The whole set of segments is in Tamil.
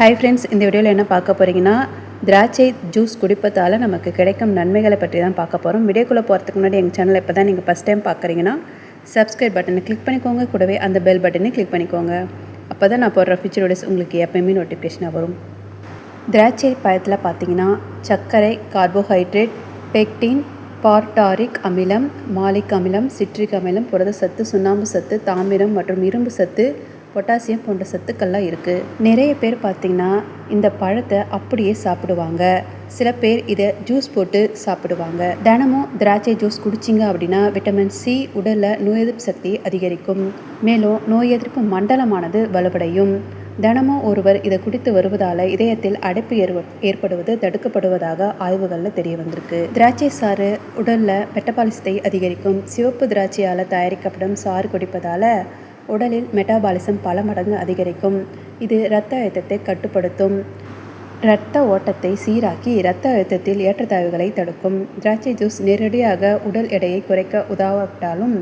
ஹாய் ஃப்ரெண்ட்ஸ் இந்த வீடியோவில் என்ன பார்க்க போகிறீங்கன்னா திராட்சை ஜூஸ் குடிப்பதால் நமக்கு கிடைக்கும் நன்மைகளை பற்றி தான் பார்க்க போகிறோம் வீடியோக்குள்ளே போகிறதுக்கு முன்னாடி எங்கள் சேனலை இப்போ தான் நீங்கள் ஃபஸ்ட் டைம் பார்க்குறீங்கன்னா சப்ஸ்கிரைப் பட்டனை கிளிக் பண்ணிக்கோங்க. கூடவே அந்த பெல் பட்டனை கிளிக் பண்ணிக்கோங்க. அப்போ தான் நான் போடுற ஃபியூச்சர் வீடியோஸ் உங்களுக்கு எப்பயுமே நோட்டிஃபிகேஷனாக வரும். திராட்சை பழத்தில் பார்த்தீங்கன்னா சர்க்கரை கார்போஹைட்ரேட் பெக்டின் பார்டாரிக் அமிலம் மாலிக் அமிலம் சிட்ரிக் அமிலம் புரத சத்து சுண்ணாம்பு சத்து தாமிரம் மற்றும் இரும்பு சத்து பொட்டாசியம் போன்ற சத்துக்கள்லாம் இருக்குது நிறைய பேர் பார்த்திங்கன்னா இந்த பழத்தை அப்படியே சாப்பிடுவாங்க. சில பேர் இதை ஜூஸ் போட்டு சாப்பிடுவாங்க. தினமும் திராட்சை ஜூஸ் குடிச்சிங்க அப்படின்னா விட்டமின் சி உடலில் நோய் எதிர்ப்பு சக்தி அதிகரிக்கும். மேலும் நோய் எதிர்ப்பு மண்டலமானது வலுவடையும். தினமும் ஒருவர் இதை குடித்து வருவதால் இதயத்தில் அடைப்பு ஏற்ப ஏற்படுவது தடுக்கப்படுவதாக ஆய்வுகளில் தெரிய வந்திருக்கு. திராட்சை சாறு உடலில் மெட்டபாலிசத்தை அதிகரிக்கும். சிவப்பு திராட்சையால் தயாரிக்கப்படும் சாறு குடிப்பதால் உடலில் மெட்டாபாலிசம் பல மடங்கு அதிகரிக்கும். இது இரத்த அழுத்தத்தை கட்டுப்படுத்தும். இரத்த ஓட்டத்தை சீராக்கி இரத்த அழுத்தத்தில் ஏற்றத்தாழ்வுகளை தடுக்கும். திராட்சை ஜூஸ் நேரடியாக உடல் எடையை குறைக்க உதவாவிட்டாலும்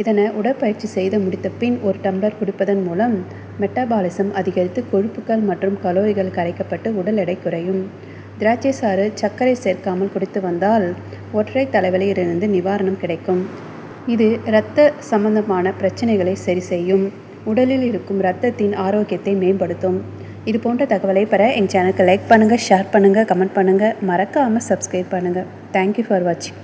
இதனை உடற்பயிற்சி செய்து முடித்த பின் ஒரு டம்ளர் குடிப்பதன் மூலம் மெட்டபாலிசம் அதிகரித்து கொழுப்புகள் மற்றும் கலோரிகள் கரைக்கப்பட்டு உடல் எடை குறையும். திராட்சை சாறு சர்க்கரை சேர்க்காமல் குடித்து வந்தால் ஒற்றை தலைவலியிலிருந்து நிவாரணம் கிடைக்கும். இது இரத்த சம்பந்தமான பிரச்சனைகளை சரி செய்யும். உடலில் இருக்கும் இரத்தத்தின் ஆரோக்கியத்தை மேம்படுத்தும். இது போன்ற தகவலை பெற எங்கள் சேனலுக்கு லைக் பண்ணுங்கள் ஷேர் பண்ணுங்கள் கமெண்ட் பண்ணுங்கள் மறக்காமல் சப்ஸ்கிரைப் பண்ணுங்கள் தேங்க்யூ ஃபார் வாட்சிங்